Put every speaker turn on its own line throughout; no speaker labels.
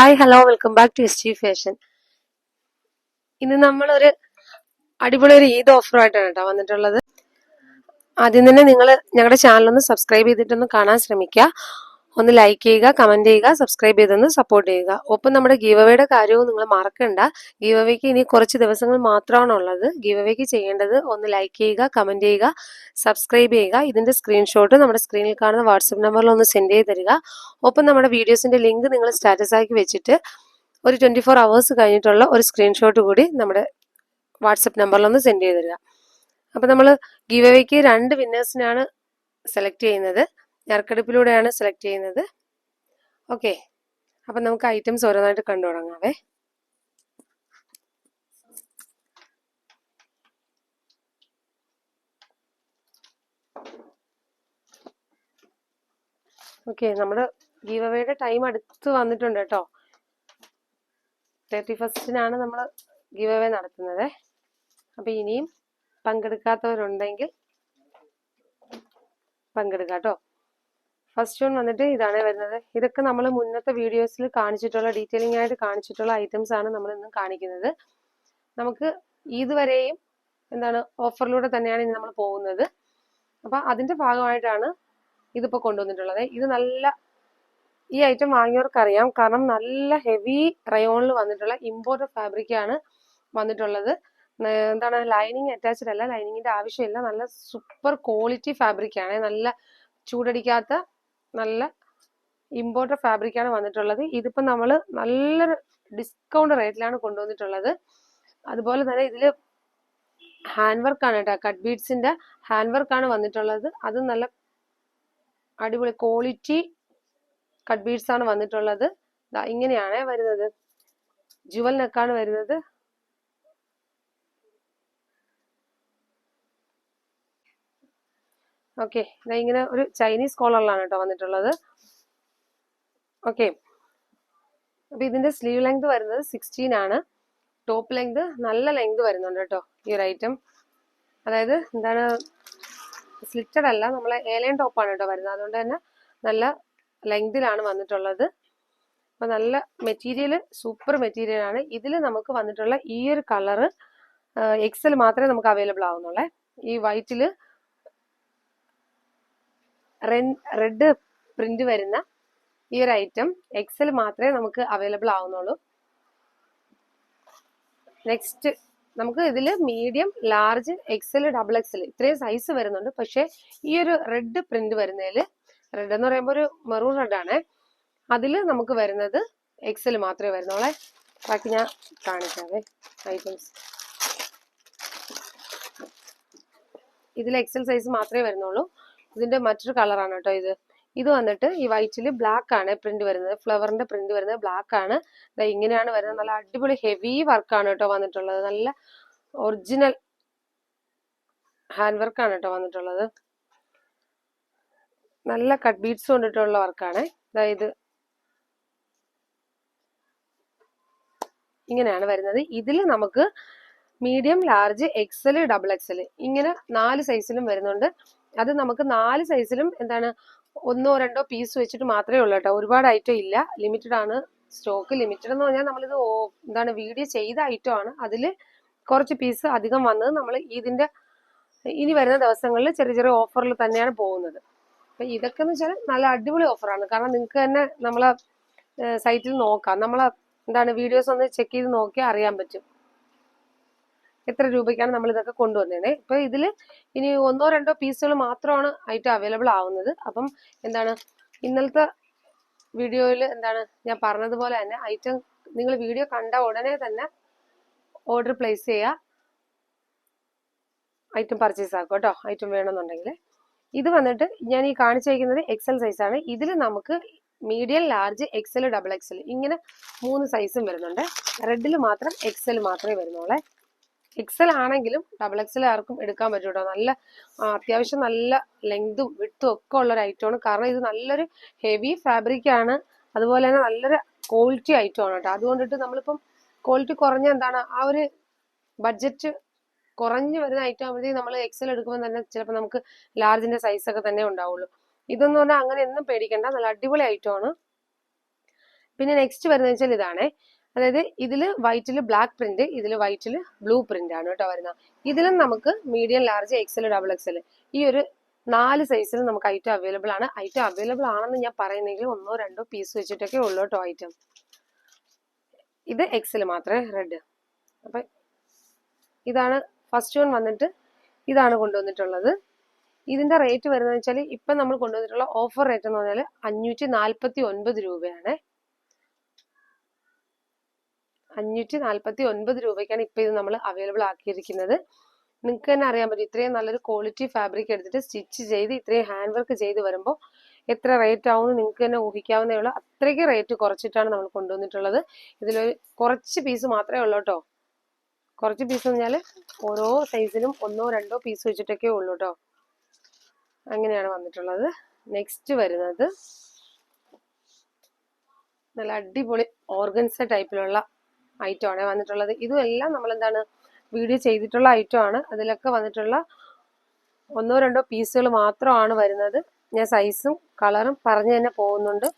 Hi hello welcome back to history fashion ഇന്ന് നമ്മളൊരു അടിപൊളി ഒരു ഈദ് ഓഫറുമായിട്ടാണ് കേട്ടോ വന്നിട്ടുള്ളത്. ആദ്യം തന്നെ നിങ്ങൾ ഞങ്ങളുടെ ചാനലൊന്ന് സബ്സ്ക്രൈബ് ചെയ്തിട്ടൊന്ന് കാണാൻ ശ്രമിക്കുക. ഒന്ന് ലൈക്ക് ചെയ്യുക കമന്റ് ചെയ്യുക സബ്സ്ക്രൈബ് ചെയ്തൊന്ന് സപ്പോർട്ട് ചെയ്യുക. ഒപ്പം നമ്മുടെ ഗീവവേയുടെ കാര്യവും നിങ്ങൾ മറക്കണ്ട. ഗീവവേക്ക് ഇനി കുറച്ച് ദിവസങ്ങൾ മാത്രമാണ് ഉള്ളത്. ഗീവവേക്ക് ചെയ്യേണ്ടത് ഒന്ന് ലൈക്ക് ചെയ്യുക കമന്റ് ചെയ്യുക സബ്സ്ക്രൈബ് ചെയ്യുക. ഇതിന്റെ സ്ക്രീൻഷോട്ട് നമ്മുടെ സ്ക്രീനിൽ കാണുന്ന വാട്സപ്പ് നമ്പറിൽ ഒന്ന് സെൻഡ് ചെയ്ത് തരിക. ഒപ്പം നമ്മുടെ വീഡിയോസിന്റെ ലിങ്ക് നിങ്ങൾ സ്റ്റാറ്റസ് ആക്കി വെച്ചിട്ട് ഒരു ട്വന്റി ഫോർ അവേഴ്സ് കഴിഞ്ഞിട്ടുള്ള ഒരു സ്ക്രീൻഷോട്ട് കൂടി നമ്മുടെ വാട്സപ്പ് നമ്പറിൽ ഒന്ന് സെൻഡ് ചെയ്ത് തരിക. അപ്പം നമ്മൾ ഗീവവേക്ക് രണ്ട് വിന്നേഴ്സിനാണ് സെലക്ട് ചെയ്യുന്നത്. ഞെറുക്കെടുപ്പിലൂടെയാണ് സെലക്ട് ചെയ്യുന്നത്. ഓക്കെ അപ്പം നമുക്ക് ഐറ്റംസ് ഓരോന്നായിട്ട് കണ്ടു തുടങ്ങാവേ. ഓക്കെ നമ്മുടെ ഗീവവേയുടെ ടൈം അടുത്ത് വന്നിട്ടുണ്ട് കേട്ടോ. തേർട്ടി ഫസ്റ്റിനാണ് നമ്മൾ ഗീവവേ നടത്തുന്നത്. അപ്പം ഇനിയും പങ്കെടുക്കാത്തവരുണ്ടെങ്കിൽ പങ്കെടുക്കാം കേട്ടോ. ഫസ്റ്റ് വൺ വന്നിട്ട് ഇതാണ് വരുന്നത്. ഇതൊക്കെ നമ്മൾ മുന്നത്തെ വീഡിയോസിൽ കാണിച്ചിട്ടുള്ള ഡീറ്റെയിലിംഗ് ആയിട്ട് കാണിച്ചിട്ടുള്ള ഐറ്റംസ് ആണ് നമ്മൾ ഇന്ന് കാണിക്കുന്നത്. നമുക്ക് ഇതുവരെയും എന്താണ് ഓഫറിലൂടെ തന്നെയാണ് ഇനി നമ്മൾ പോകുന്നത്. അപ്പൊ അതിന്റെ ഭാഗമായിട്ടാണ് ഇതിപ്പോ കൊണ്ടുവന്നിട്ടുള്ളത്. ഇത് നല്ല ഈ ഐറ്റം വാങ്ങിയവർക്ക് അറിയാം കാരണം നല്ല ഹെവി റയോണിൽ വന്നിട്ടുള്ള ഇമ്പോർട്ടഡ് ഫാബ്രിക് ആണ് വന്നിട്ടുള്ളത്. എന്താണ് ലൈനിങ് അറ്റാച്ച്ഡ് അല്ല ലൈനിങ്ങിന്റെ ആവശ്യമില്ല. നല്ല സൂപ്പർ ക്വാളിറ്റി ഫാബ്രിക് ആണ്. നല്ല ചൂടടിക്കാത്ത നല്ല ഇമ്പോർട്ടഡ് ഫാബ്രിക് ആണ് വന്നിട്ടുള്ളത്. ഇതിപ്പോ നമ്മൾ നല്ലൊരു ഡിസ്കൗണ്ട് റേറ്റിലാണ് കൊണ്ടുവന്നിട്ടുള്ളത്. അതുപോലെ തന്നെ ഇതിൽ ഹാൻഡ് വർക്ക് ആണ് കേട്ടോ കട്ട് ബീഡ്സിന്റെ ഹാൻഡ് വർക്ക് ആണ് വന്നിട്ടുള്ളത്. അത് നല്ല അടിപൊളി ക്വാളിറ്റി കട്ട് ബീഡ്സ് ആണ് വന്നിട്ടുള്ളത്. ഇങ്ങനെയാണ് വരുന്നത്. ജുവൽ നെക്കാണ് വരുന്നത്. ഓക്കെ ഇങ്ങനെ ഒരു ചൈനീസ് കോളറിലാണ് കേട്ടോ വന്നിട്ടുള്ളത്. ഓക്കെ അപ്പൊ ഇതിന്റെ സ്ലീവ് ലെങ്ത് വരുന്നത് സിക്സ്റ്റീൻ ആണ്. ടോപ്പ് ലെങ്ത് നല്ല ലെങ്ത് വരുന്നുണ്ട് കേട്ടോ ഈ ഒരു ഐറ്റം അതായത് എന്താണ്? സ്ലിറ്റഡ് അല്ല നമ്മളെ ഏലൻ ടോപ്പാണ് കേട്ടോ വരുന്നത്. അതുകൊണ്ട് തന്നെ നല്ല ലെങ്തിലാണ് വന്നിട്ടുള്ളത്. അപ്പൊ നല്ല മെറ്റീരിയൽ സൂപ്പർ മെറ്റീരിയൽ ആണ്. ഇതിൽ നമുക്ക് വന്നിട്ടുള്ള ഈ ഒരു കളറ് എക്സൽ മാത്രമേ നമുക്ക് അവൈലബിൾ ആവുന്നുള്ളേ. ഈ വൈറ്റിൽ റെഡ് പ്രിന്റ് വരുന്ന ഈ ഒരു ഐറ്റം എക്സൽ മാത്രമേ നമുക്ക് അവൈലബിൾ ആവുന്നുള്ളൂ. നെക്സ്റ്റ് നമുക്ക് ഇതിൽ medium large XL double XL ഇത്രയും സൈസ് വരുന്നുണ്ട്. പക്ഷേ ഈ ഒരു റെഡ് പ്രിന്റ് വരുന്നതിൽ റെഡ് എന്ന് പറയുമ്പോൾ ഒരു മെറൂൺ റെഡ് ആണ്. അതിൽ നമുക്ക് വരുന്നത് എക്സൽ മാത്രമേ വരുന്നുള്ളേ. ബാക്കി ഞാൻ കാണിക്കാവേ ഐറ്റംസ് ഇതിൽ എക്സൽ സൈസ് മാത്രമേ വരുന്നുള്ളൂ. ഇതിന്റെ മറ്റൊരു കളറാണ് കേട്ടോ ഇത്. ഇത് വന്നിട്ട് ഈ വൈറ്റിൽ ബ്ലാക്ക് ആണ് പ്രിന്റ് വരുന്നത്. ഫ്ലവറിന്റെ പ്രിന്റ് വരുന്നത് ബ്ലാക്ക് ആണ്. ഇങ്ങനെയാണ് വരുന്നത്. നല്ല അടിപൊളി ഹെവി വർക്കാണ് കേട്ടോ വന്നിട്ടുള്ളത്. നല്ല ഒറിജിനൽ ഹാൻഡ് വർക്കാണ് കേട്ടോ വന്നിട്ടുള്ളത്. നല്ല കട്ട് ബീഡ്സ് കൊണ്ടിട്ടുള്ള വർക്കാണ് അതായത് ഇങ്ങനെയാണ് വരുന്നത്. ഇതിൽ നമുക്ക് medium large XL double XL ഇങ്ങനെ നാല് സൈസിലും വരുന്നുണ്ട്. അത് നമുക്ക് നാല് സൈസിലും എന്താണ് ഒന്നോ രണ്ടോ പീസ് വെച്ചിട്ട് മാത്രമേ ഉള്ളൂ കേട്ടോ. ഒരുപാട് ഐറ്റം ഇല്ല. ലിമിറ്റഡ് ആണ്. സ്റ്റോക്ക് ലിമിറ്റഡ് എന്ന് പറഞ്ഞാൽ നമ്മളിത് എന്താണ് വീഡിയോ ചെയ്ത ഐറ്റം ആണ്. അതിൽ കുറച്ച് പീസ് അധികം വന്നത് നമ്മൾ ഇതിന്റെ ഇനി വരുന്ന ദിവസങ്ങളിൽ ചെറിയ ചെറിയ ഓഫറിൽ തന്നെയാണ് പോകുന്നത്. അപ്പം ഇതൊക്കെ എന്ന് വെച്ചാൽ നല്ല അടിപൊളി ഓഫറാണ് കാരണം നിങ്ങൾക്ക് തന്നെ നമ്മളെ സൈറ്റിൽ നോക്കാം. നമ്മളെ എന്താണ് വീഡിയോസ് ഒന്ന് ചെക്ക് ചെയ്ത് നോക്കിയാൽ അറിയാൻ പറ്റും. എത്ര രൂപയ്ക്കാണ് നമ്മൾ ഇതൊക്കെ കൊണ്ടുവന്നത് ഇപ്പൊ ഇതിൽ ഇനി ഒന്നോ രണ്ടോ പീസുകൾ മാത്രമാണ് ആയിട്ട് അവൈലബിൾ ആവുന്നത്. അപ്പം എന്താണ് ഇന്നലത്തെ വീഡിയോയിൽ എന്താണ് ഞാൻ പറഞ്ഞതുപോലെ തന്നെ ഐറ്റം നിങ്ങൾ വീഡിയോ കണ്ട ഉടനെ തന്നെ ഓർഡർ പ്ലേസ് ചെയ്യുക ഐറ്റം പർച്ചേസ് ആക്കും കേട്ടോ. ഐറ്റം വേണമെന്നുണ്ടെങ്കിൽ ഇത് വന്നിട്ട് ഞാൻ ഈ കാണിച്ചിരിക്കുന്നത് എക്സൽ സൈസ് ആണ്. ഇതിൽ നമുക്ക് medium large XL double XL ഇങ്ങനെ മൂന്ന് സൈസും വരുന്നുണ്ട്. റെഡിൽ മാത്രം എക്സൽ മാത്രമേ വരുന്നുള്ളേ. എക്സൽ ആണെങ്കിലും ഡബിൾ എക്സൽ ആർക്കും എടുക്കാൻ പറ്റും നല്ല അത്യാവശ്യം നല്ല ലെങ്തും വിട്ടും ഒക്കെ ഉള്ള ഒരു ഐറ്റമാണ് കാരണം ഇത് നല്ലൊരു ഹെവി ഫാബ്രിക് ആണ്. അതുപോലെ തന്നെ നല്ലൊരു ക്വാളിറ്റി ഐറ്റം ആണ് കേട്ടോ. അതുകൊണ്ടിട്ട് നമ്മളിപ്പം ക്വാളിറ്റി കുറഞ്ഞ എന്താണ് ആ ഒരു ബഡ്ജറ്റ് കുറഞ്ഞു വരുന്ന ഐറ്റം ആകുമ്പോഴത്തേക്ക് നമ്മൾ എക്സൽ എടുക്കുമ്പോൾ തന്നെ ചിലപ്പോൾ നമുക്ക് ലാർജിന്റെ സൈസ് ഒക്കെ തന്നെ ഉണ്ടാവുള്ളൂ. ഇതെന്ന് പറഞ്ഞാൽ അങ്ങനെ ഒന്നും പേടിക്കേണ്ട. നല്ല അടിപൊളി ഐറ്റം ആണ്. പിന്നെ നെക്സ്റ്റ് വരുന്നത് വെച്ചാൽ ഇതാണേ. അതായത് ഇതിൽ വൈറ്റിൽ ബ്ലാക്ക് പ്രിന്റ് ഇതിൽ വൈറ്റിൽ ബ്ലൂ പ്രിന്റ് ആണ് കേട്ടോ വരുന്നത്. ഇതിലും നമുക്ക് medium large XL double XL ഈ ഒരു നാല് സൈസിൽ നമുക്ക് ഐറ്റം അവൈലബിൾ ആണ്. ഐറ്റം അവൈലബിൾ ആണെന്ന് ഞാൻ പറയുന്നെങ്കിൽ ഒന്നോ രണ്ടോ പീസ് വെച്ചിട്ടൊക്കെ ഉള്ളൂ കേട്ടോ ഐറ്റം ഇത് എക്സൽ മാത്രമേ റെഡ് അപ്പൊ ഇതാണ് ഫസ്റ്റ് വൺ വന്നിട്ട് ഇതാണ് കൊണ്ടുവന്നിട്ടുള്ളത്. ഇതിന്റെ റേറ്റ് വരുന്നത് വെച്ചാൽ ഇപ്പം നമ്മൾ കൊണ്ടുവന്നിട്ടുള്ള ഓഫർ റേറ്റ് എന്ന് പറഞ്ഞാൽ അഞ്ഞൂറ്റി നാൽപ്പത്തി ഒൻപത് രൂപയാണ്. അഞ്ഞൂറ്റി നാൽപ്പത്തി ഒൻപത് രൂപയ്ക്കാണ് ഇപ്പൊ ഇത് നമ്മൾ അവൈലബിൾ ആക്കിയിരിക്കുന്നത്. നിങ്ങൾക്ക് തന്നെ അറിയാൻ പറ്റും ഇത്രയും നല്ലൊരു ക്വാളിറ്റി ഫാബ്രിക് എടുത്തിട്ട് സ്റ്റിച്ച് ചെയ്ത് ഇത്രയും ഹാൻഡ് വർക്ക് ചെയ്ത് വരുമ്പോൾ എത്ര റേറ്റ് ആവുമെന്ന് നിങ്ങൾക്ക് തന്നെ ഊഹിക്കാവുന്നേ ഉള്ളൂ. അത്രയ്ക്ക് റേറ്റ് കുറച്ചിട്ടാണ് നമ്മൾ കൊണ്ടുവന്നിട്ടുള്ളത്. ഇതിലൊരു കുറച്ച് പീസ് മാത്രമേ ഉള്ളൂ കേട്ടോ. കുറച്ച് പീസ് പറഞ്ഞാൽ ഓരോ സൈസിലും ഒന്നോ രണ്ടോ പീസ് വെച്ചിട്ടൊക്കെ ഉള്ളൂ കേട്ടോ. അങ്ങനെയാണ് വന്നിട്ടുള്ളത്. നെക്സ്റ്റ് വരുന്നത് നല്ല അടിപൊളി ഓർഗൻസ ടൈപ്പിലുള്ള ഐറ്റം ആണ് വന്നിട്ടുള്ളത്. ഇതുമെല്ലാം നമ്മൾ എന്താണ് വീഡിയോ ചെയ്തിട്ടുള്ള ഐറ്റം ആണ്. അതിലൊക്കെ വന്നിട്ടുള്ള ഒന്നോ രണ്ടോ പീസുകൾ മാത്രമാണ് വരുന്നത്. ഞാൻ സൈസും കളറും പറഞ്ഞു തന്നെ പോകുന്നുണ്ട്.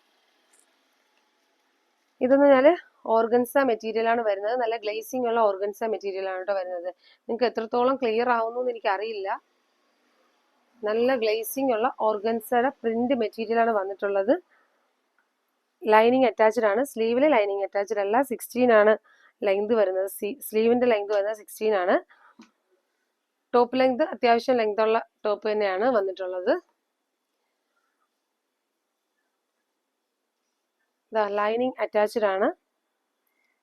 ഇതെന്ന് പറഞ്ഞാൽ ഓർഗൻസ മെറ്റീരിയൽ ആണ് വരുന്നത്. നല്ല ഗ്ലേസിംഗ് ഉള്ള ഓർഗൻസ മെറ്റീരിയൽ ആണ് കേട്ടോ വരുന്നത്. നിങ്ങൾക്ക് എത്രത്തോളം ക്ലിയർ ആവുന്നു എന്ന് എനിക്കറിയില്ല. നല്ല ഗ്ലേസിംഗ് ഉള്ള ഓർഗൻസയുടെ പ്രിന്റ് മെറ്റീരിയൽ ആണ് വന്നിട്ടുള്ളത്. ലൈനിങ് അറ്റാച്ച്ഡ് ആണ്. സ്ലീവിൽ ലൈനിങ് അറ്റാച്ച്ഡ് അല്ല. സിക്സ്റ്റീൻ ആണ് ലെങ്ത് വരുന്നത്. സ്ലീവിന്റെ ലെങ്ത് വരുന്നത് സിക്സ്റ്റീൻ ആണ്. ടോപ്പ് ലെങ്ത് അത്യാവശ്യം ലെങ്ത് ഉള്ള ടോപ്പ് തന്നെയാണ് വന്നിട്ടുള്ളത്. ലൈനിങ് അറ്റാച്ച്ഡ് ആണ്.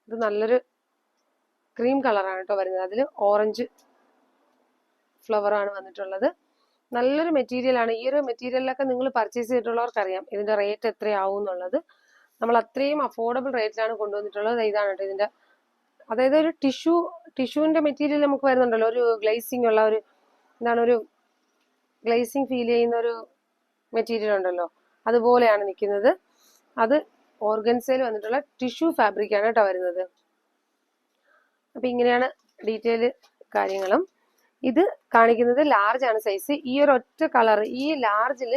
ഇത് നല്ലൊരു ക്രീം കളറാണ് കേട്ടോ വരുന്നത്. അതിൽ ഓറഞ്ച് ഫ്ലവറാണ് വന്നിട്ടുള്ളത്. നല്ലൊരു മെറ്റീരിയൽ ആണ്. ഈ ഒരു മെറ്റീരിയലിലൊക്കെ നിങ്ങൾ പർച്ചേസ് ചെയ്തിട്ടുള്ളവർക്കറിയാം ഇതിന്റെ റേറ്റ് എത്രയാവും എന്നുള്ളത് നമ്മൾ അത്രയും അഫോർഡബിൾ റേറ്റിലാണ് കൊണ്ടുവന്നിട്ടുള്ളത്. ഇതാണ് കേട്ടോ ഇതിന്റെ അതായത് ഒരു ടിഷ്യൂ ടിഷ്യൂവിന്റെ മെറ്റീരിയൽ നമുക്ക് വരുന്നുണ്ടല്ലോ. ഒരു ഗ്ലേസിംഗ് ഉള്ള ഒരു എന്താണ് ഒരു ഗ്ലേസിംഗ് ഫീൽ ചെയ്യുന്ന ഒരു മെറ്റീരിയൽ ഉണ്ടല്ലോ. അതുപോലെയാണ് നിൽക്കുന്നത്. അത് ഓർഗൻസയിൽ വന്നിട്ടുള്ള ടിഷ്യൂ ഫാബ്രിക് ആണ് കേട്ടോ വരുന്നത്. അപ്പൊ ഇങ്ങനെയാണ് ഡീറ്റെയിൽ കാര്യങ്ങളും. ഇത് കാണിക്കുന്നത് ലാർജ് ആണ് സൈസ് ഈ ഒരു ഒറ്റ കളർ ഈ ലാർജിൽ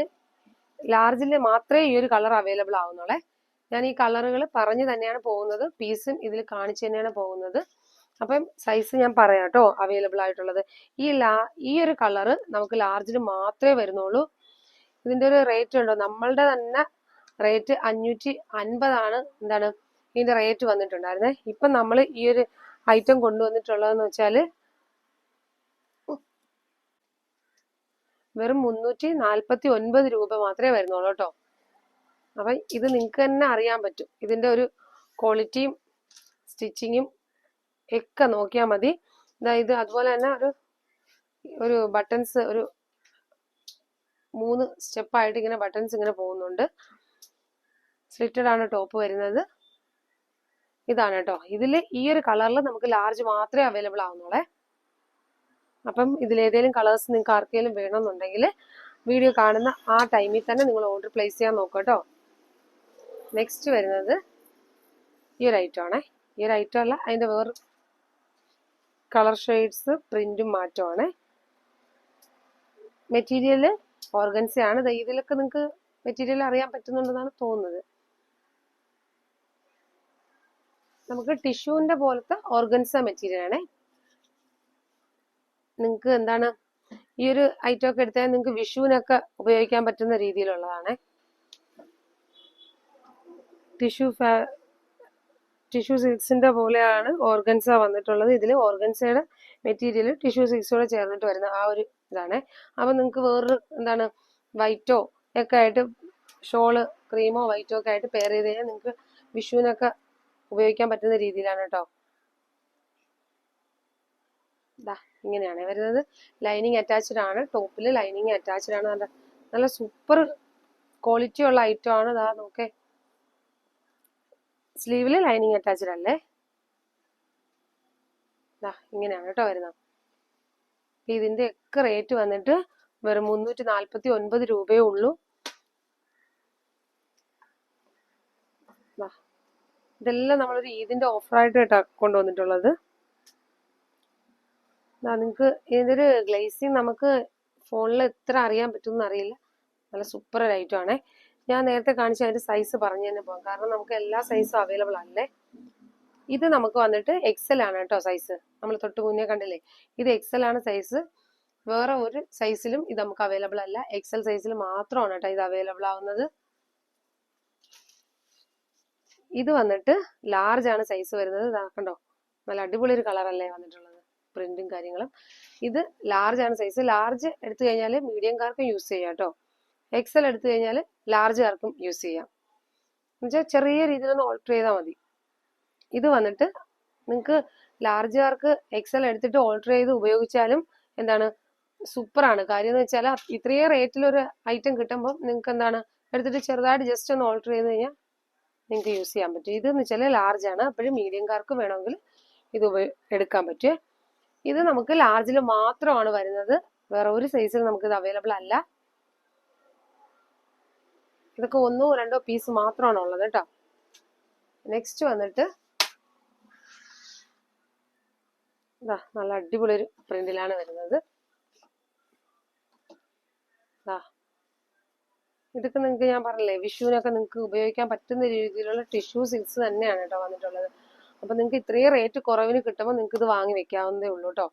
ലാർജിൽ മാത്രമേ ഈ ഒരു കളർ അവൈലബിൾ ആവുന്നുള്ളേ. ഞാൻ ഈ കളറുകൾ പറഞ്ഞു തന്നെയാണ് പോകുന്നത്. പീസും ഇതിൽ കാണിച്ചു തന്നെയാണ് പോകുന്നത്. അപ്പം സൈസ് ഞാൻ പറയാം കേട്ടോ അവൈലബിൾ ആയിട്ടുള്ളത്. ഈ ലാ ഈ ഒരു കളറ് നമുക്ക് ലാർജിന് മാത്രമേ വരുന്നുള്ളൂ. ഇതിന്റെ ഒരു റേറ്റ് ഉണ്ടോ? നമ്മളുടെ തന്നെ റേറ്റ് അഞ്ഞൂറ്റി അൻപതാണ് എന്താണ്? ഇതിന്റെ റേറ്റ് വന്നിട്ടുണ്ടായിരുന്നേ. ഇപ്പം നമ്മൾ ഈ ഒരു ഐറ്റം കൊണ്ടുവന്നിട്ടുള്ളതെന്ന് വെച്ചാൽ വെറും മുന്നൂറ്റി നാൽപ്പത്തി ഒൻപത് രൂപ മാത്രമേ വരുന്നുള്ളൂ കേട്ടോ. അപ്പം ഇത് നിങ്ങൾക്ക് തന്നെ അറിയാൻ പറ്റും. ഇതിന്റെ ഒരു ക്വാളിറ്റിയും സ്റ്റിച്ചിങ്ങും ഒക്കെ നോക്കിയാൽ മതി. ഇത് അതുപോലെ തന്നെ ഒരു ഒരു ബട്ടൺസ് ഒരു മൂന്ന് സ്റ്റെപ്പായിട്ട് ഇങ്ങനെ ബട്ടൺസ് ഇങ്ങനെ പോകുന്നുണ്ട്. സ്ലിറ്റഡ് ആണ് ടോപ്പ് വരുന്നത്. ഇതാണ് കേട്ടോ ഇതിൽ ഈ ഒരു കളറിൽ നമുക്ക് ലാർജ് മാത്രമേ അവൈലബിൾ ആവുന്നുള്ളേ. അപ്പം ഇതിലേതെങ്കിലും കളേഴ്സ് നിങ്ങൾക്ക് ആർക്കെങ്കിലും വേണമെന്നുണ്ടെങ്കിൽ വീഡിയോ കാണുന്ന ആ ടൈമിൽ തന്നെ നിങ്ങൾ ഓർഡർ പ്ലേസ് ചെയ്യാൻ നോക്കാം കേട്ടോ നെക്സ്റ്റ് വരുന്നത് ഈ ഒരു ഐറ്റം ആണേ. ഈ ഒരു ഐറ്റം അല്ല അതിന്റെ വേറെ കളർ ഷെയ്ഡ്സ് പ്രിന്റും മാറ്റമാണ് മെറ്റീരിയൽ ഓർഗൻസയാണ് ഇതിലൊക്കെ നിങ്ങൾക്ക് മെറ്റീരിയൽ അറിയാൻ പറ്റുന്നുണ്ടെന്നാണ് തോന്നുന്നത്. നമുക്ക് ടിഷ്യൂവിന്റെ പോലത്തെ ഓർഗൻസ മെറ്റീരിയൽ നിങ്ങൾക്ക് എന്താണ് ഈ ഒരു ഐറ്റം ഒക്കെ എടുത്താൽ നിങ്ങൾക്ക് വിഷുവിനൊക്കെ ഉപയോഗിക്കാൻ പറ്റുന്ന രീതിയിലുള്ളതാണ്. ടിഷ്യൂ ടിഷ്യൂ സിൽക്സിന്റെ പോലെയാണ് ഓർഗൻസ വന്നിട്ടുള്ളത്. ഇതിൽ ഓർഗൻസയുടെ മെറ്റീരിയൽ ടിഷ്യൂ സിൽക്സോടെ ചേർന്നിട്ട് വരുന്ന ആ ഒരു ഇതാണ്. അപ്പൊ നിങ്ങൾക്ക് വേറൊരു എന്താണ് വൈറ്റോ ഒക്കെ ആയിട്ട് ഷോൾ ക്രീമോ വൈറ്റോ ഒക്കെ ആയിട്ട് പെയർ ചെയ്ത് കഴിഞ്ഞാൽ നിങ്ങൾക്ക് വിഷുവിനൊക്കെ ഉപയോഗിക്കാൻ പറ്റുന്ന രീതിയിലാണ് കേട്ടോ ദാ ഇങ്ങനെയാണ് വരുന്നത്. ലൈനിങ് അറ്റാച്ച്ഡ് ആണ്. ടോപ്പിൽ ലൈനിങ് അറ്റാച്ച്ഡ് ആണ്. നല്ല നല്ല സൂപ്പർ ക്വാളിറ്റി ഉള്ള ഐറ്റം ആണ്. ദാ നോക്കേ. സ്ലീവിൽ ലൈനിങ് അറ്റാച്ച്ഡ് അല്ലേ? ഇങ്ങനെയാണ് കേട്ടോ വരുന്നത്. ഇതിന്റെ ഒക്കെ റേറ്റ് വന്നിട്ട് വെറും മുന്നൂറ്റി നാൽപ്പത്തി ഒൻപത് രൂപയേ ഉള്ളൂ. ഇതെല്ലാം നമ്മളൊരു ഈദിന്റെ ഓഫറായിട്ട് കേട്ടോ കൊണ്ടുവന്നിട്ടുള്ളത്. നിങ്ങൾക്ക് ഇതിന്റെ ഒരു ഗ്ലേസിങ് നമുക്ക് ഫോണിൽ എത്ര അറിയാൻ പറ്റുമെന്ന് അറിയില്ല. നല്ല സൂപ്പർ ഒരു ഐറ്റം ആണേ. ഞാൻ നേരത്തെ കാണിച്ച അതിന്റെ സൈസ് പറഞ്ഞു തന്നെ പോകാം കാരണം നമുക്ക് എല്ലാ സൈസും അവൈലബിൾ അല്ലേ? ഇത് നമുക്ക് വന്നിട്ട് എക്സൽ ആണ് കേട്ടോ സൈസ് നമ്മൾ തൊട്ട് മുന്നേ കണ്ടില്ലേ? ഇത് എക്സൽ ആണ് സൈസ് വേറെ ഒരു സൈസിലും ഇത് നമുക്ക് അവൈലബിൾ അല്ല. എക്സൽ സൈസിൽ മാത്രമാണ് കേട്ടോ ഇത് അവൈലബിൾ ആവുന്നത്. ഇത് വന്നിട്ട് ലാർജ് ആണ് സൈസ് വരുന്നത്. കണ്ടോ? നല്ല അടിപൊളി ഒരു കളറല്ലേ വന്നിട്ടുള്ളത്. പ്രിന്റും കാര്യങ്ങളും. ഇത് ലാർജ് ആണ് സൈസ് ലാർജ് എടുത്തു കഴിഞ്ഞാൽ മീഡിയംകാർക്കും യൂസ് ചെയ്യാം കേട്ടോ. എക്സൽ എടുത്തു കഴിഞ്ഞാൽ ലാർജുകാർക്കും യൂസ് ചെയ്യാം. എന്നുവെച്ചാൽ ചെറിയ രീതിയിൽ ഒന്ന് ഓൾട്ടർ ചെയ്താൽ മതി. ഇത് വന്നിട്ട് നിങ്ങൾക്ക് ലാർജ് ആർക്ക് എക്സൽ എടുത്തിട്ട് ഓൾട്ടർ ചെയ്ത് ഉപയോഗിച്ചാലും എന്താണ് സൂപ്പറാണ് കാര്യം എന്ന് വെച്ചാൽ ഇത്രയും റേറ്റിലൊരു ഐറ്റം കിട്ടുമ്പോൾ നിങ്ങൾക്ക് എന്താണ് എടുത്തിട്ട് ചെറുതായിട്ട് ജസ്റ്റ് ഒന്ന് ഓൾട്ടർ ചെയ്ത് കഴിഞ്ഞാൽ നിങ്ങൾക്ക് യൂസ് ചെയ്യാൻ പറ്റും. ഇത് എന്ന് വെച്ചാൽ ലാർജ് ആണ്. അപ്പോഴും മീഡിയംകാർക്ക് വേണമെങ്കിൽ ഇത് എടുക്കാൻ പറ്റും. ഇത് നമുക്ക് ലാർജിൽ മാത്രമാണ് വരുന്നത്. വേറെ ഒരു സൈസിൽ നമുക്ക് ഇത് അവൈലബിൾ അല്ല. ഇതൊക്കെ ഒന്നോ രണ്ടോ പീസ് മാത്രമാണ് ഉള്ളത് കേട്ടോ. നെക്സ്റ്റ് വന്നിട്ട് ഇതാ നല്ല അടിപൊളി ഒരു പ്രിന്റിലാണ് വരുന്നത്. ഇതൊക്കെ നിങ്ങൾക്ക് ഞാൻ പറഞ്ഞില്ലേ വിഷുവിനൊക്കെ നിങ്ങൾക്ക് ഉപയോഗിക്കാൻ പറ്റുന്ന രീതിയിലുള്ള ടിഷ്യൂ സിൽക്സ് തന്നെയാണ് കേട്ടോ വന്നിട്ടുള്ളത്. അപ്പൊ നിങ്ങൾക്ക് ഇത്രയും റേറ്റ് കുറവിന് കിട്ടുമ്പോൾ നിങ്ങൾക്ക് ഇത് വാങ്ങി വെക്കാവുന്നതേ ഉള്ളൂ കേട്ടോ.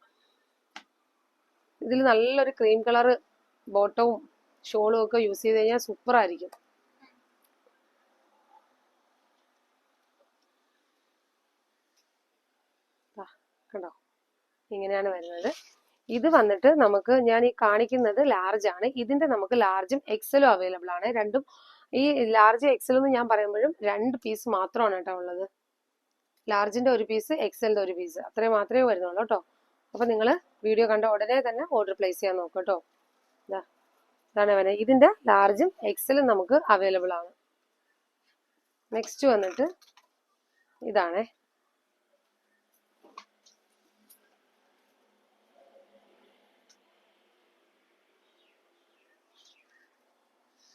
ഇതിൽ നല്ലൊരു ക്രീം കളർ ബോട്ടവും ഷോളും ഒക്കെ യൂസ് ചെയ്ത് കഴിഞ്ഞാൽ സൂപ്പർ ആയിരിക്കും ദാ, കണ്ടോ? ഇങ്ങനെയാണ് വരുന്നത്. ഇത് വന്നിട്ട് നമുക്ക് ഞാൻ ഈ കാണിക്കുന്നത് ലാർജ് ആണ്. ഇതിന്റെ നമുക്ക് ലാർജും എക്സലും അവൈലബിൾ ആണ്. രണ്ടും ഈ ലാർജ് എക്സലും ഞാൻ പറയുമ്പോഴും രണ്ട് പീസ് മാത്രമാണ് കേട്ടോ ഉള്ളത്. ലാർജിന്റെ ഒരു പീസ് എക്സലിന്റെ ഒരു പീസ് അത്രയും മാത്രമേ വരുന്നുള്ളൂ കേട്ടോ. അപ്പൊ നിങ്ങൾ വീഡിയോ കണ്ട ഉടനെ തന്നെ ഓർഡർ പ്ലേസ് ചെയ്യാൻ നോക്കുക കേട്ടോ. ഇതാ ഇതാണ് വരുന്നത്. ഇതിന്റെ ലാർജും എക്സലും നമുക്ക് അവൈലബിൾ ആണ്. നെക്സ്റ്റ് വന്നിട്ട് ഇതാണേ.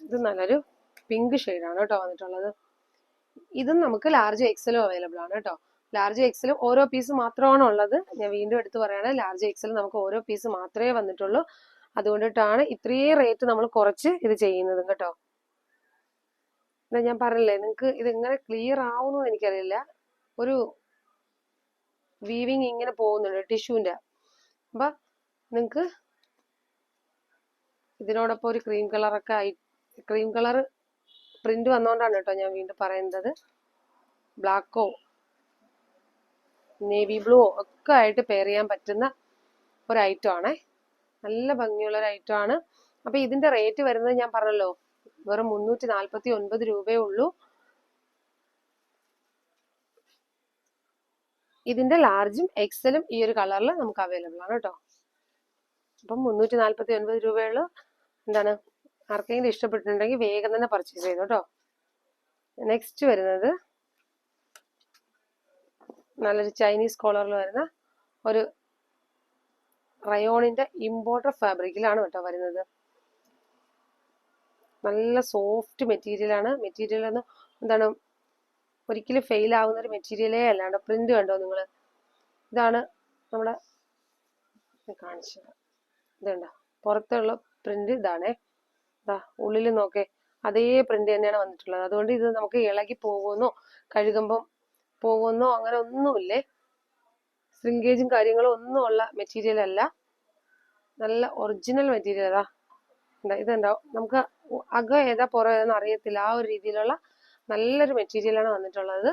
ഇത് നല്ലൊരു പിങ്ക് ആണ് കേട്ടോ വന്നിട്ടുള്ളത്. ഇതും നമുക്ക് ലാർജ് എക്സലും അവൈലബിൾ ആണ് കേട്ടോ. ലാർജ് എക്സലും ഓരോ പീസ് മാത്രമാണ് ഉള്ളത്. ഞാൻ വീണ്ടും എടുത്ത് പറയാണ് ലാർജ് എക്സിൽ നമുക്ക് ഓരോ പീസ് മാത്രമേ വന്നിട്ടുള്ളൂ. അതുകൊണ്ടിട്ടാണ് ഇത്രയും റേറ്റ് നമ്മൾ കുറച്ച് ഇത് ചെയ്യുന്നത് കേട്ടോ. എന്നാ ഞാൻ പറഞ്ഞില്ലേ നിങ്ങൾക്ക് ഇത് എങ്ങനെ ക്ലിയർ ആവുന്നു എനിക്കറിയില്ല. ഒരു വീവിങ് ഇങ്ങനെ പോകുന്നുണ്ട് ടിഷ്യൂവിന്റെ അപ്പൊ നിങ്ങൾക്ക് ഇതിനോടൊപ്പം ഒരു ക്രീം കളറൊക്കെ ആയി ക്രീം കളർ പ്രിന്റ് വന്നോണ്ടാണ് കേട്ടോ ഞാൻ വീണ്ടും പറയുന്നത്. ബ്ലാക്കോ നേവി ബ്ലൂ ഒക്കെ ആയിട്ട് പെയർ ചെയ്യാൻ പറ്റുന്ന ഒരു ഐറ്റം ആണേ. നല്ല ഭംഗിയുള്ള ഒരു ഐറ്റം ആണ്. അപ്പൊ ഇതിന്റെ റേറ്റ് വരുന്നത് ഞാൻ പറഞ്ഞല്ലോ വെറും മുന്നൂറ്റി നാല്പത്തി ഒൻപത് രൂപയേ ഉള്ളൂ. ഇതിന്റെ ലാർജും എക്സലും ഈ ഒരു കളറിൽ നമുക്ക് അവൈലബിൾ ആണ് കേട്ടോ. അപ്പം മുന്നൂറ്റി നാല്പത്തി ഒൻപത് രൂപയുള്ള എന്താണ്? ആർക്കെങ്കിലും ഇഷ്ടപ്പെട്ടിട്ടുണ്ടെങ്കിൽ വേഗം തന്നെ പർച്ചേസ് ചെയ്തു കേട്ടോ നെക്സ്റ്റ് വരുന്നത് നല്ലൊരു ചൈനീസ് കോളറിൽ വരുന്ന ഒരു റയോണിന്റെ ഇമ്പോർട്ടർ ഫാബ്രിക്കിലാണ് കേട്ടോ വരുന്നത്. നല്ല സോഫ്റ്റ് മെറ്റീരിയൽ ആണ്. മെറ്റീരിയൽ ഒന്ന് എന്താണ് ഒരിക്കലും ഫെയിൽ ആവുന്ന ഒരു മെറ്റീരിയലേ അല്ലാണ്ട് പ്രിന്റ് കണ്ടോ നിങ്ങൾ ഇതാണ് നമ്മുടെ കാണിച്ചത്. ഇതുണ്ടോ പുറത്തുള്ള പ്രിന്റ് ഇതാണേ. ഇതാ ഉള്ളിൽ നോക്കേ. അതേ പ്രിന്റ് തന്നെയാണ് വന്നിട്ടുള്ളത്. അതുകൊണ്ട് ഇത് നമുക്ക് ഇളകി പോകുമെന്നോ കഴുകുമ്പം പോകുമെന്നോ അങ്ങനെ ഒന്നുമില്ലേ? ശ്രിങ്കേജും കാര്യങ്ങളും ഒന്നും ഉള്ള മെറ്റീരിയൽ അല്ല. നല്ല ഒറിജിനൽ മെറ്റീരിയൽ അതാ ഇതാ ഇതുണ്ടാവും നമുക്ക് അകം ഏതാ പുറം അറിയത്തില്ല. ആ ഒരു രീതിയിലുള്ള നല്ലൊരു മെറ്റീരിയലാണ് വന്നിട്ടുള്ളത്.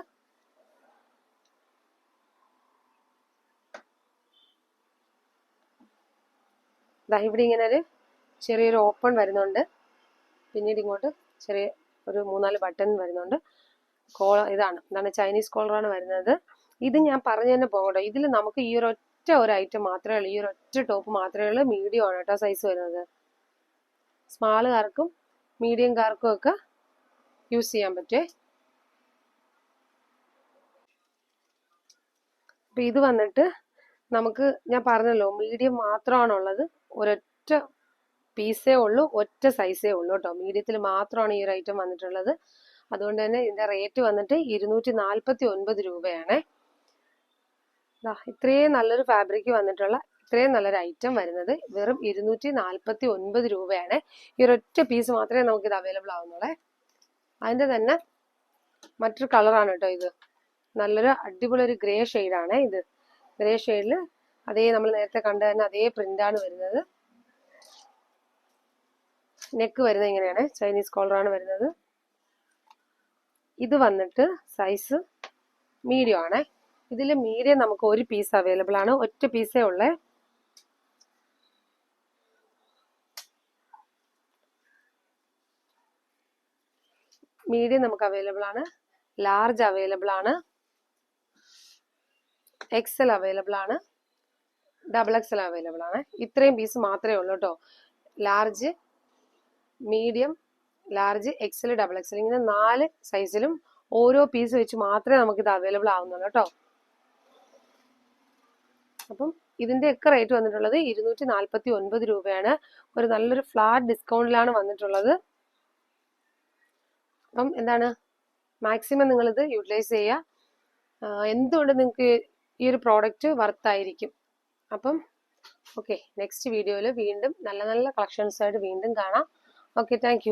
ദാ ഇവിടെ ഇങ്ങനെ ഒരു ചെറിയൊരു ഓപ്പൺ വരുന്നുണ്ട്. പിന്നീട് ഇങ്ങോട്ട് ചെറിയ ഒരു മൂന്നാൽ ബട്ടൺ വരുന്നുണ്ട്. കോള ഇതാണ്. എന്താണ് ചൈനീസ് കോളറാണ് വരുന്നത്. ഇത് ഞാൻ പറഞ്ഞു തന്നെ പോകട്ടെ. ഇതിൽ നമുക്ക് ഈ ഒരു ഒറ്റ ഒരു ഐറ്റം മാത്രമേ ഉള്ളൂ. ഈ ഒരു ഒറ്റ ടോപ്പ് മാത്രമേ ഉള്ളൂ. മീഡിയം ആണ് കേട്ടോ സൈസ് വരുന്നത്. സ്മാളുകാർക്കും മീഡിയംകാർക്കും ഒക്കെ യൂസ് ചെയ്യാൻ പറ്റേ. അപ്പൊ ഇത് വന്നിട്ട് നമുക്ക് ഞാൻ പറഞ്ഞല്ലോ മീഡിയം മാത്രമാണുള്ളത്. ഒരൊറ്റ പീസേ ഉള്ളൂ ഒറ്റ സൈസേ ഉള്ളൂ കേട്ടോ. മീഡിയത്തിൽ മാത്രമാണ് ഈ ഒരു ഐറ്റം വന്നിട്ടുള്ളത്. അതുകൊണ്ട് തന്നെ ഇതിന്റെ റേറ്റ് വന്നിട്ട് ഇരുന്നൂറ്റി നാൽപ്പത്തി ഒൻപത് രൂപയാണ് ഇത്രയും നല്ലൊരു ഫാബ്രിക് വന്നിട്ടുള്ള ഇത്രയും നല്ലൊരു ഐറ്റം വരുന്നത് വെറും ഇരുന്നൂറ്റി നാൽപ്പത്തി ഒൻപത് രൂപയാണ്. ഈ ഒരൊറ്റ പീസ് മാത്രമേ നമുക്ക് ഇത് അവൈലബിൾ ആവുന്നുള്ളേ. അതിന്റെ തന്നെ മറ്റൊരു കളറാണ് കേട്ടോ ഇത്. നല്ലൊരു അടിപൊളി ഒരു ഗ്രേ ഷെയ്ഡാണ് ഇത്. ഗ്രേ ഷെയ്ഡിൽ അതേ നമ്മൾ നേരത്തെ കണ്ട തന്നെ അതേ പ്രിന്റാണ് വരുന്നത്. നെക്ക് വരുന്നത് ഇങ്ങനെയാണ് ചൈനീസ് കോളറാണ് വരുന്നത്. ഇത് വന്നിട്ട് സൈസ് മീഡിയം ആണ്. ഇതിൽ മീഡിയം നമുക്ക് ഒരു പീസ് അവൈലബിൾ ആണ്. ഒറ്റ പീസേ ഉള്ളേ. മീഡിയം നമുക്ക് അവൈലബിൾ ആണ്. ലാർജ് അവൈലബിൾ ആണ്. എക്സൽ അവൈലബിൾ ആണ്. ഡബിൾ എക്സൽ അവൈലബിൾ ആണ്. ഇത്രയും പീസ് മാത്രമേ ഉള്ളൂ കേട്ടോ. Large medium large XL double XL ഇങ്ങനെ നാല് സൈസിലും ഓരോ പീസ് വെച്ച് മാത്രമേ നമുക്ക് ഇത് അവൈലബിൾ ആവുന്നുള്ളൂ കേട്ടോ. അപ്പം ഇതിന്റെ ഒക്കെ റേറ്റ് വന്നിട്ടുള്ളത് ഇരുന്നൂറ്റി നാൽപ്പത്തി ഒൻപത് രൂപയാണ്. ഒരു നല്ലൊരു ഫ്ലാറ്റ് ഡിസ്കൗണ്ടിലാണ് വന്നിട്ടുള്ളത്. അപ്പം എന്താണ്? മാക്സിമം നിങ്ങൾ ഇത് യൂട്ടിലൈസ് ചെയ്യുക എന്തുകൊണ്ട് നിങ്ങൾക്ക് ഈ ഒരു പ്രോഡക്റ്റ് വർത്തായിരിക്കും അപ്പം ഓക്കെ നെക്സ്റ്റ് വീഡിയോയിൽ വീണ്ടും നല്ല നല്ല കളക്ഷൻസ് ആയിട്ട് വീണ്ടും കാണാം. Okay thank